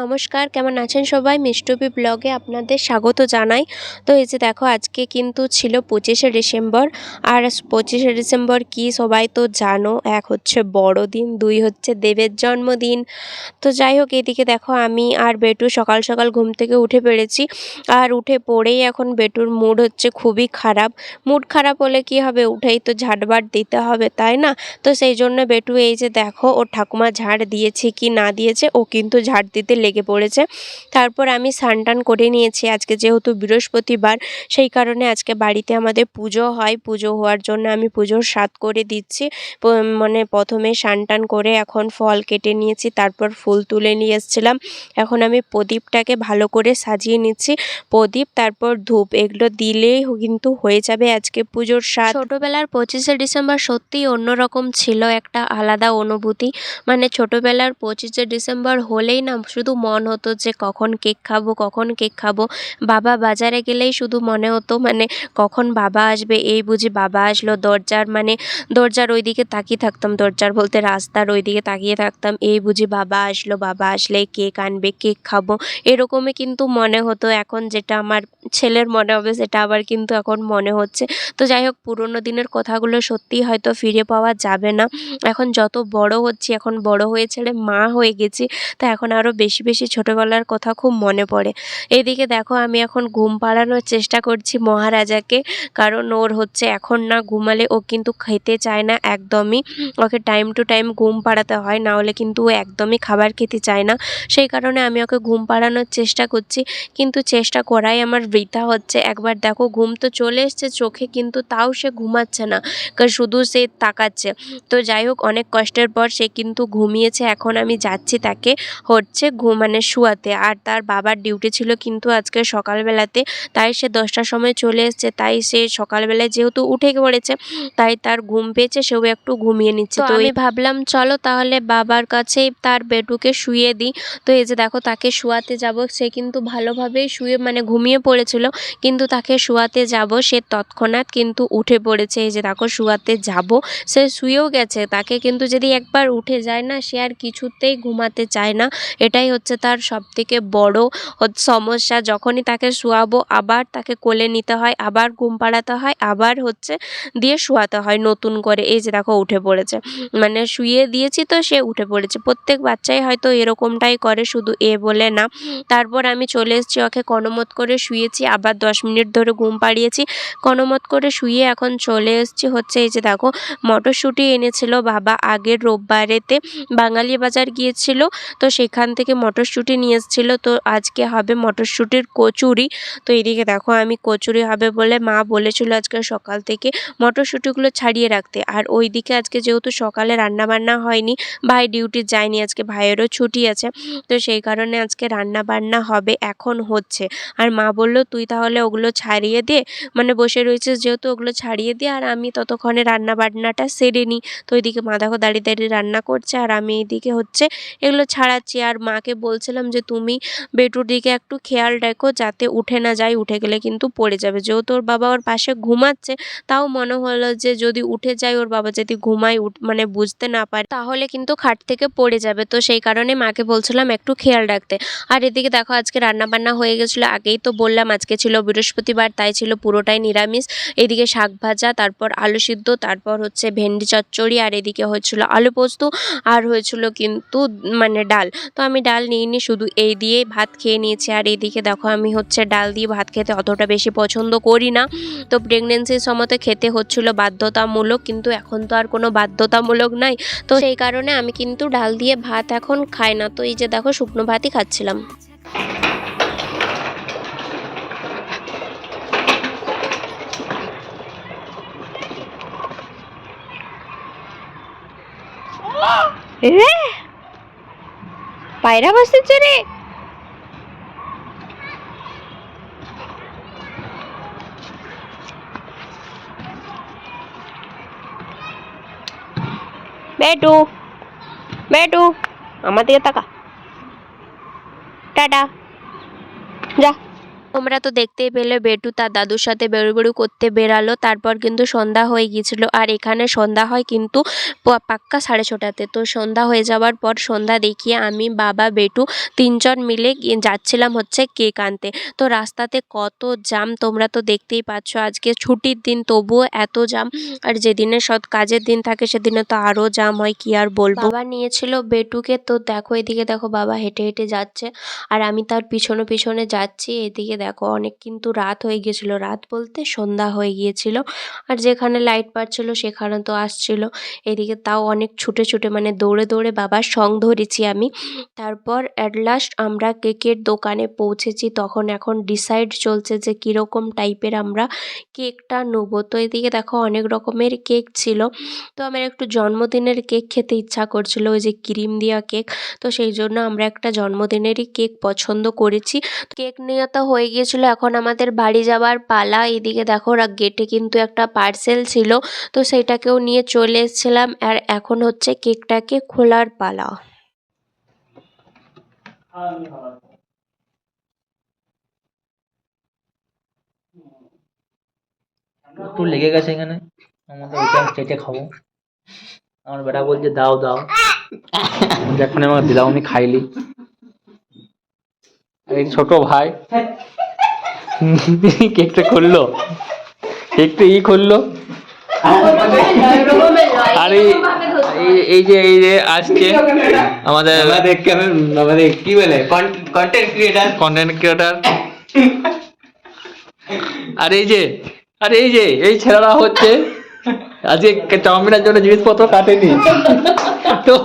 নমস্কার, কেমন আছেন সবাই? মিষ্টপি ব্লগে আপনাদের স্বাগত জানাই। তো এই যে দেখো, আজকে কিন্তু ছিল পঁচিশে ডিসেম্বর। আর পঁচিশে ডিসেম্বর কি সবাই তো জানো, এক হচ্ছে বড়দিন, দুই হচ্ছে দেবের জন্মদিন। তো যাই হোক, এদিকে দেখো, আমি আর বেটু সকাল সকাল ঘুম থেকে উঠে পেরেছি আর উঠে পড়েই এখন বেটুর মুড হচ্ছে খুবই খারাপ। মুড খারাপ হলে কি হবে? উঠেই তো ঝাড়বাট দিতে হবে, তাই না? তো সেই জন্য বেটু এই যে দেখো ও ঠাকুমা ঝাড় দিয়েছে কি না দিয়েছে, ও কিন্তু ঝাড় দিতে লেগে পড়েছে। তারপর আমি স্নান টান করে নিয়েছি। আজকে যেহেতু বৃহস্পতিবার, সেই কারণে আজকে বাড়িতে আমাদের পুজো হয়। পুজো হওয়ার জন্য আমি পুজোর স্বাদ করে দিচ্ছি। মানে প্রথমে স্নান টান করে এখন ফল কেটে নিয়েছি, তারপর ফুল তুলে নিয়ে এসেছিলাম। এখন আমি প্রদীপটাকে ভালো করে সাজিয়ে নিচ্ছি। প্রদীপ, তারপর ধূপ, এগুলো দিলেই কিন্তু হয়ে যাবে আজকে পুজোর স্বাদ। ছোটোবেলার পঁচিশে ডিসেম্বর সত্যিই অন্যরকম ছিল, একটা আলাদা অনুভূতি। মানে ছোটোবেলার পঁচিশে ডিসেম্বর হলেই না, শুধু মন হতো যে কখন কেক খাব, কখন কেক খাব। বাবা বাজারে গেলেই শুধু মনে হতো মানে কখন বাবা আসবে, এই বুঝি বাবা আসলো, দরজার মানে দরজার ওইদিকে তাকিয়ে থাকতাম, দরজার বলতে রাস্তার ওইদিকে তাকিয়ে থাকতাম, এই বুঝি বাবা আসলো, বাবা আসলে কেক আনবে, কেক খাব। এরকমই কিন্তু মনে হতো, এখন যেটা আমার ছেলের মনে হবে, সেটা আবার কিন্তু এখন মনে হচ্ছে। তো যাই হোক, পুরোনো দিনের কথাগুলো সত্যিই হয়তো ফিরে পাওয়া যাবে না। এখন যত বড় হচ্ছি, এখন বড় হয়ে ছেড়ে মা হয়ে গেছি, তো এখন আরও বেশি বেশি ছোটোবেলার কথা খুব মনে পড়ে। এদিকে দেখো, আমি এখন ঘুম পাড়ানোর চেষ্টা করছি মহারাজাকে, কারণ ওর হচ্ছে এখন না ঘুমালে ও কিন্তু খেতে চায় না একদমই। ওকে টাইম টু টাইম ঘুম পাড়াতে হয়, না হলে কিন্তু ও একদমই খাবার খেতে চায় না। সেই কারণে আমি ওকে ঘুম পাড়ানোর চেষ্টা করছি, কিন্তু চেষ্টা করাই আমার বৃথা হচ্ছে। একবার দেখো, ঘুম তো চলে এসছে, চোখে কিন্তু তাও সে ঘুমাচ্ছে না কারণ শুধু সে তাকাচ্ছে। তো যাই হোক, অনেক কষ্টের পর সে কিন্তু ঘুমিয়েছে, এখন আমি যাচ্ছি তাকে হচ্ছে ঘুম মানে শুয়াতে। আর তার বাবার ডিউটি ছিল কিন্তু আজকে সকালবেলাতে তাই সে দশটার সময় চলে এসছে। তাই সে সকালবেলায় যেহেতু উঠে পড়েছে তাই তার ঘুম পেয়েছে সেও একটু ঘুমিয়ে নিচ্ছে। তো আমি ভাবলাম চলো তাহলে বাবার কাছেই তার বেটুকে শুয়ে দিই। তো এই যে দেখো তাকে শুয়াতে যাব। সে কিন্তু ভালোভাবেই শুয়ে মানে ঘুমিয়ে পড়েছিল। কিন্তু তাকে শুয়াতে যাব সে তৎক্ষণাৎ কিন্তু উঠে পড়েছে। এই যে দেখো শুয়াতে যাব। সে শুয়েও গেছে। তাকে কিন্তু যদি একবার উঠে যায় না সে আর কিছুতেই ঘুমাতে চায় না। এটাই হচ্ছে তার সবথেকে বড় হচ্ছে সমস্যা। যখনই তাকে শোয়াবো, আবার তাকে কোলে নিতে হয়, আবার ঘুম পাড়াতে হয়, আবার হচ্ছে দিয়ে শোয়াতে হয় নতুন করে। এই যে দেখো, উঠে পড়েছে। মানে শুয়ে দিয়েছি তো সে উঠে পড়েছে। প্রত্যেক বাচ্চাই হয়তো এরকমটাই করে, শুধু এ বলে না। তারপর আমি চলে এসেছি, ওকে কনমত করে শুয়েছি, আবার দশ মিনিট ধরে ঘুম পাড়িয়েছি। কনমত করে শুয়ে এখন চলে এসেছি হচ্ছে এই যে দেখো, মটরশুঁটি এনেছিল বাবা। আগের রোববারেতে বাঙালি বাজার গিয়েছিল, তো সেখান থেকে মটরশুঁটি নিয়ে এসেছিল তো আজকে হবে মটরশুঁটির কচুরি। তো এদিকে দেখো, আমি কচুরি হবে বলে মা বলেছিল আজকে সকাল থেকে মটরশুঁটিগুলো ছাড়িয়ে রাখতে। আর ওইদিকে আজকে যেহেতু সকালে রান্না বান্না হয়নি, ভাই ডিউটি যায়নি, আজকে ভাইয়েরও ছুটি আছে, তো সেই কারণে আজকে রান্না বান্না হবে, এখন হচ্ছে। আর মা বলল, তুই তাহলে ওগুলো ছাড়িয়ে দে। মানে বসে রয়েছিস যেহেতু ওগুলো ছাড়িয়ে দে, আর আমি ততক্ষণে রান্না বান্নাটা সেরে নিই তো ওইদিকে মা দেখো দাঁড়িয়ে দাঁড়িয়ে রান্না করছে, আর আমি এইদিকে হচ্ছে এগুলো ছাড়াচ্ছি। আর মাকে বলছিলাম যে তুমি বেটুর দিকে একটু খেয়াল রেখো, যাতে উঠে না যায়, উঠে গেলে কিন্তু পড়ে যাবে। যেহেতু ওর বাবা ওর পাশে ঘুমাচ্ছে, তাও মনে হলো যে যদি উঠে যায়, ওর বাবা যদি ঘুমায় মানে বুঝতে না পারে, তাহলে কিন্তু খাট থেকে পড়ে যাবে। তো সেই কারণে মাকে বলছিলাম একটু খেয়াল রাখতে। আর এদিকে দেখো, আজকে রান্না বান্না হয়ে গেছিল। আগেই তো বললাম, আজকে ছিল বৃহস্পতিবার, তাই ছিল পুরোটাই নিরামিষ। এদিকে শাক ভাজা, তারপর আলু সিদ্ধ, তারপর হচ্ছে ভেন্ডি চচ্চড়ি, আর এদিকে হয়েছিল আলু পোস্ত, আর হয়েছিল কিন্তু মানে ডাল। তো আমি ডাল নিইনি, শুধু এই দিয়েই ভাত খেয়ে নিয়েছি। আর এইদিকে দেখো, আমি হচ্ছে ডাল দিয়ে ভাত খেতে অতটা বেশি পছন্দ করি না। তো প্রেগনেন্সির সময়তে খেতে হচ্ছিল বাধ্যতামূলক, কিন্তু এখন তো আর কোনো বাধ্যতামূলক নাই। তো সেই কারণে আমি কিন্তু ডাল দিয়ে ভাত এখন খাই না। তো এই যে দেখো, শুকনো ভাতই খাচ্ছিলাম। রে পায়রা বসেছে রে। বেটু বেটু আমার দিকে তাকা। টাটা। যা। তোমরা তো দেখতেই পেলে বেটু তার দাদুর সাথে বেড়ুবেড়ু করতে বেরালো, তারপর কিন্তু সন্ধ্যা হয়ে গিয়েছিল। আর এখানে সন্ধ্যা হয় কিন্তু পাক্কা সাড়ে ছটাতে। তো সন্ধ্যা হয়ে যাওয়ার পর সন্ধ্যা দেখিয়ে আমি, বাবা, বেটু তিনজন মিলে যাচ্ছিলাম হচ্ছে কেক আনতে। তো রাস্তাতে কত জাম তোমরা তো দেখতেই পাচ্ছ। আজকে ছুটির দিন তবুও এত জাম। আর যেদিনে সৎ কাজের দিন থাকে সেদিনে তো আরও জাম হয়, কি আর বলব? বাবা নিয়েছিল বেটুকে। তো দেখো এদিকে দেখো বাবা হেঁটে হেঁটে যাচ্ছে। আর আমি তার পিছনে পিছনে যাচ্ছি, এদিকে দেখো, অনেক কিন্তু রাত হয়ে গিয়েছিল। রাত বলতে সন্ধ্যা হয়ে গিয়েছিল আর যেখানে লাইট পাচ্ছিল সেখানে তো আসছিল। এদিকে তাও অনেক ছুটে ছুটে মানে দৌড়ে দৌড়ে বাবার সং ধরেছি আমি। তারপর অ্যাট লাস্ট আমরা কেকের দোকানে পৌঁছেছি। তখন এখন ডিসাইড চলছে যে কীরকম টাইপের আমরা কেকটা নেব। তো এদিকে দেখো অনেক রকমের কেক ছিল। তো আমার একটু জন্মদিনের কেক খেতে ইচ্ছা করছিল, ওই যে ক্রিম দেওয়া কেক। তো সেই জন্য আমরা একটা জন্মদিনেরই কেক পছন্দ করেছি। কেক নিয়ে তো হয়ে গিয়েছিল, এখন আমাদের বাড়ি যাওয়ার পালা। এদিকে দেখো গেটে কিন্তু একটা পার্সেল ছিল, তো সেটাকেও নিয়ে চলে এসেছিলাম, আর এখন হচ্ছে কেকটাকে খোলার পালা। একটু লেগে গেছে এখানে। আমাদের ওইটা চেটে খাব। আমার বেটা বলছে, দাও দাও। যখন আমাকে দিলাম আমি খাইলি ছোট ভাই। কেকটা করল কেকটা ই করল আর এই যে এই যে আসছে আমাদের আমাদের কেমন আমাদের কি বলে? কন্টেন্ট ক্রিয়েটার কন্টেন্ট ক্রিয়েটার আর এই যে আর এই যে এই ছেলেরা হচ্ছে আজকে চাউমিনের জন্য জিনিসপত্র কাটেনি। তো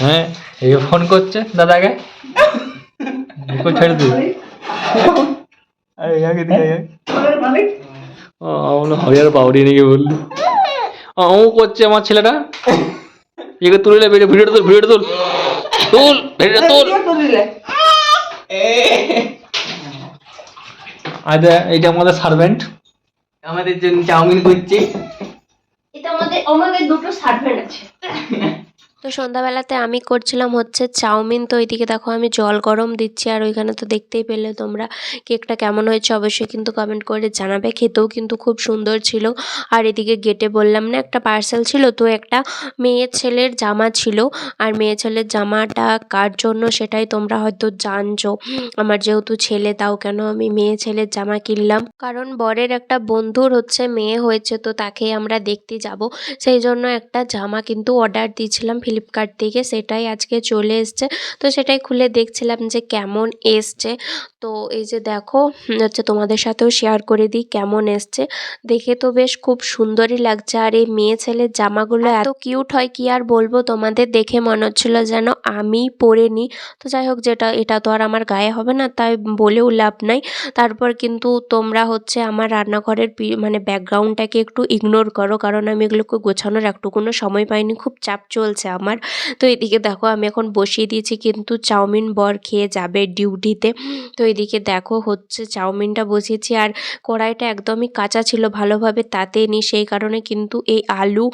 হ্যাঁ এই ফোন করছে দাদাকে। কই ছেড়ে দিই আরে আগে দিয়ে ও আমরা হরিয়ার বাউরি নাকি বললি। ও ও করছে আমার ছেলেটা? একে তুলে ভিডিও ভিডিও তুল ভিডিও তুল। তুল ভিডিও তুল আচ্ছা এইটা আমাদের সার্ভেন্ট আমাদের জন্য চাউমিন করছে। এটা আমাদের আমাদের দুটো সার্ভেন্ট আছে। তো সন্ধ্যাবেলাতে আমি করছিলাম হচ্ছে চাউমিন। তো ওইদিকে দেখো আমি জল গরম দিচ্ছি আর ওইখানে তো দেখতেই পেলে তোমরা কেকটা কেমন হয়েছে অবশ্যই কিন্তু কমেন্ট করে জানাবে। খেতেও কিন্তু খুব সুন্দর ছিল। আর এদিকে গেটে বললাম না একটা পার্সেল ছিল তো একটা মেয়ে ছেলের জামা ছিল। আর মেয়ে ছেলের জামাটা কার জন্য সেটাই তোমরা হয়তো জানছো। আমার যেহেতু ছেলে তাও কেন আমি মেয়ে ছেলের জামা কিনলাম। কারণ বরের একটা বন্ধুর হচ্ছে মেয়ে হয়েছে তো তাকে আমরা দেখতে যাব। সেই জন্য একটা জামা কিন্তু অর্ডার দিয়েছিলাম ফ্লিপকার্ট থেকে সেটাই আজকে চলে এসছে। তো সেটাই খুলে দেখছিলাম যে কেমন এসছে। তো এই যে দেখো হচ্ছে তোমাদের সাথেও শেয়ার করে দিই কেমন এসছে। দেখে তো বেশ খুব সুন্দরই লাগছে। আর এই মেয়ে ছেলের জামাগুলো এত কিউট হয়, কি আর বলব তোমাদের? দেখে মনে হচ্ছিল যেন আমি পরে নিই তো যাই হোক, যেটা, এটা তো আর আমার গায়ে হবে না, তাই বলেও লাভ নাই। তারপর কিন্তু তোমরা হচ্ছে আমার রান্নাঘরের মানে ব্যাকগ্রাউন্ডটাকে একটু ইগনোর করো। কারণ আমি এগুলোকে গোছানোর একটুকুনো সময় পাইনি। খুব চাপ চলছে আমার। তো এদিকে দেখো আমি এখন বসিয়ে দিয়েছি কিন্তু চাউমিন বর খেয়ে যাবে ডিউটিতে। তো এদিকে দেখো হচ্ছে চাউমিনটা বসিয়েছি আর কড়াইটা একদমই কাঁচা ছিল ভালোভাবে তাতে নি সেই কারণে কিন্তু এই আলু,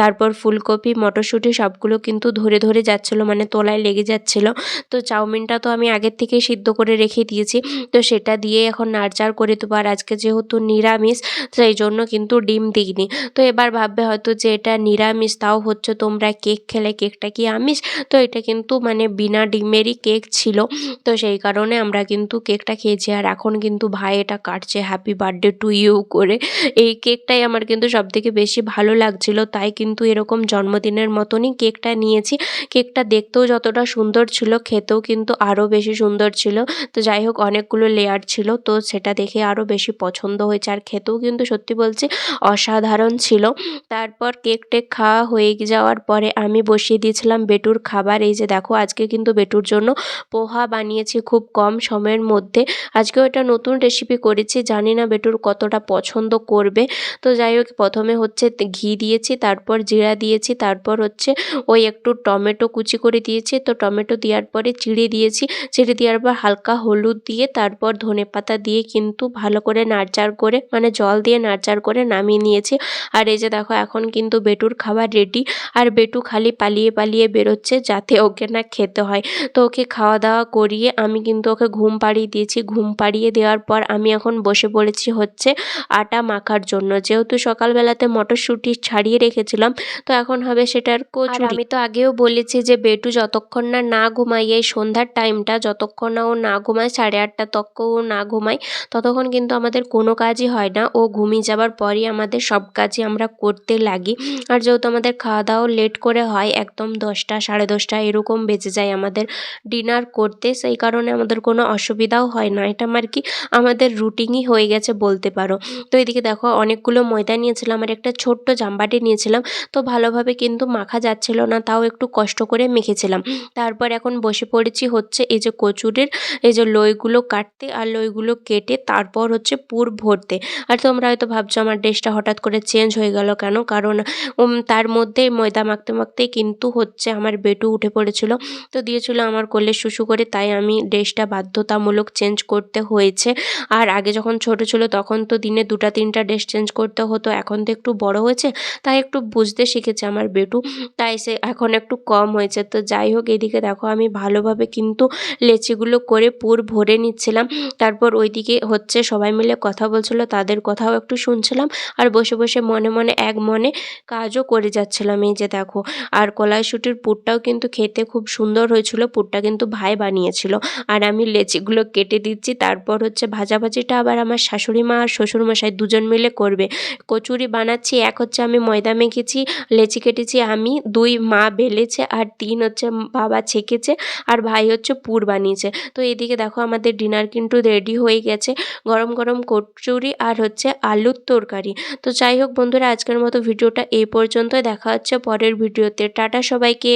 তারপর ফুলকপি, মটরশুঁটি সবগুলো কিন্তু ধরে ধরে যাচ্ছিল মানে তলায় লেগে যাচ্ছিল। তো চাউমিনটা তো আমি আগের থেকেই সিদ্ধ করে রেখে দিয়েছি। তো সেটা দিয়ে এখন নাড়চাড় করে দেবো আর আজকে যেহেতু নিরামিষ, সেই জন্য কিন্তু ডিম দিইনি। তো এবার ভাববে হয়তো যে এটা নিরামিষ, তাও হচ্ছে তোমরা কেক খেলে কেকটা কি আমিষ? তো এটা কিন্তু মানে বিনা ডিমেরই কেক ছিল। তো সেই কারণে আমরা কিন্তু কেকটা খেয়েছি। আর এখন কিন্তু ভাই এটা কাটছে হ্যাপি বার্থডে টু ইউ করে। এই কেকটাই আমার কিন্তু সবথেকে বেশি ভালো লাগছিল। তাই কিন্তু এরকম জন্মদিনের মতনই কেকটা নিয়েছি। কেকটা দেখতেও যতটা সুন্দর ছিল, খেতেও কিন্তু আরও বেশি সুন্দর ছিল। তো যাই হোক, অনেকগুলো লেয়ার ছিল। তো সেটা দেখে আরও বেশি পছন্দ হয়েছে। আর খেতেও কিন্তু সত্যি বলছি অসাধারণ ছিল। তারপর কেক টেক খাওয়া হয়ে যাওয়ার পরে আমি বসিয়ে দিয়েছিলাম বেটুর খাবার। এই যে দেখো, আজকে কিন্তু বেটুর জন্য পোহা বানিয়েছি খুব কম সময়ের মধ্যে। আজকেও এটা নতুন রেসিপি করেছি, জানি না বেটুর কতটা পছন্দ করবে। তো যাই হোক, প্রথমে হচ্ছে ঘি দিয়েছি, তারপর জিরা দিয়েছি, তারপর হচ্ছে ওই একটু টমেটো কুচি করে দিয়েছি। তো টমেটো দেওয়ার পরে চিড়ে দিয়েছি। চিড়ে দেওয়ার পর হালকা হলুদ দিয়ে, তারপর ধনে পাতা দিয়ে কিন্তু ভালো করে নাড়চাড় করে মানে জল দিয়ে নাড়চাড় করে নামিয়ে নিয়েছি। আর এই যে দেখো, এখন কিন্তু বেটুর খাবার রেডি আর বেটু খালি পালিয়ে পালিয়ে বেরোচ্ছে যাতে ওকে না খেতে হয়। তো ওকে খাওয়া দাওয়া করিয়ে আমি কিন্তু ওকে ঘুম পাড়িয়ে দিয়েছি। ঘুম পাড়িয়ে দেওয়ার পর আমি এখন বসে পড়েছি হচ্ছে আটা মাখার জন্য। যেহেতু সকালবেলাতে মটরশুঁটি ছাড়িয়ে রেখেছিলাম, তো এখন হবে সেটার কচুরি। আমি তো আগেও বলেছি যে বেটু যতক্ষণ না না ঘুমাই এই সন্ধ্যার টাইমটা যতক্ষণ না ও না ঘুমায়, সাড়ে আটটা তক্ক ও না ঘুমায়, ততক্ষণ কিন্তু আমাদের কোনো কাজই হয় না। ও ঘুমিয়ে যাবার পরই আমাদের সব কাজই আমরা করতে লাগি। আর যেহেতু আমাদের খাওয়া দাওয়াও লেট করে হয় একদম দশটা, সাড়ে দশটা এরকম বেজে যায় আমাদের ডিনার করতে। সেই কারণে আমাদের কোনো অসুবিধাও হয় না। এটা আমার কি আমাদের রুটিনই হয়ে গেছে বলতে পারো। তো এদিকে দেখো অনেকগুলো ময়দা নিয়েছিলাম আর একটা ছোট্ট জামবাটি নিয়েছিলাম। তো ভালোভাবে কিন্তু মাখা যাচ্ছিল না, তাও একটু কষ্ট করে মেখেছিলাম। তারপর এখন বসে পড়েছি হচ্ছে এই যে কচুরির, এই যে লইগুলো কাটতে আর লইগুলো কেটে তারপর হচ্ছে পুর ভরতে। আর তোমরা হয়তো ভাবছ আমার ড্রেসটা হঠাৎ করে চেঞ্জ হয়ে গেল কেন? কারণ তার মধ্যে ময়দা মাখতে মাখতে কিন্তু হচ্ছে আমার বেটু উঠে পড়েছিল। তো দিয়েছিল আমার কোলে শুশু করে, তাই আমি ড্রেসটা বাধ্যতামূলক চেঞ্জ করতে হয়েছে। আর আগে যখন ছোট ছিল, তখন তো দিনে দুটা, তিনটা ড্রেস চেঞ্জ করতে হতো। এখন তো একটু বড় হয়েছে, তাই একটু বুঝতে শিখেছে আমার বেটু। তাই সে এখন একটু কম হয়েছে। তো যাই হোক, এদিকে দেখো, আমি ভালোভাবে কিন্তু লেচিগুলো করে পুর ভরে নিচ্ছিলাম। তারপর ওইদিকে হচ্ছে সবাই মিলে কথা বলছিল, তাদের কথাও একটু শুনছিলাম। আর বসে বসে মনে মনে, এক মনে কাজও করে যাচ্ছিলাম। এই যে দেখো, আর কলাইশুটির পুরটাও কিন্তু খেতে খুব সুন্দর হয়েছিল, পুরটা কিন্তু ভাই বানিয়েছিল। আর আমি লেচিগুলো কেটে দিচ্ছি, তারপর হচ্ছে ভাজাভাজিটা আবার আমার শাশুড়ি মা আর শ্বশুরমশাই দুজন মিলে করবে। কচুরি বানাচ্ছি, এক হচ্ছে আমি ময়দা মেখেছি, লেচি কেটেছি আমি, দুই মা বেলেছে আর তিন হচ্ছে বাবা ছেঁকেছে আর ভাই হচ্ছে পুর বানিয়েছে। তো এদিকে দেখো আমাদের ডিনার কিন্তু রেডি হয়ে গেছে, গরম গরম কচুরি আর হচ্ছে আলুর তরকারি। তো যাই হোক বন্ধুরা, আজকের মতো ভিডিওটা এই পর্যন্তই, দেখা হচ্ছে পরের ভিডিওতে টাটা সবাইকে।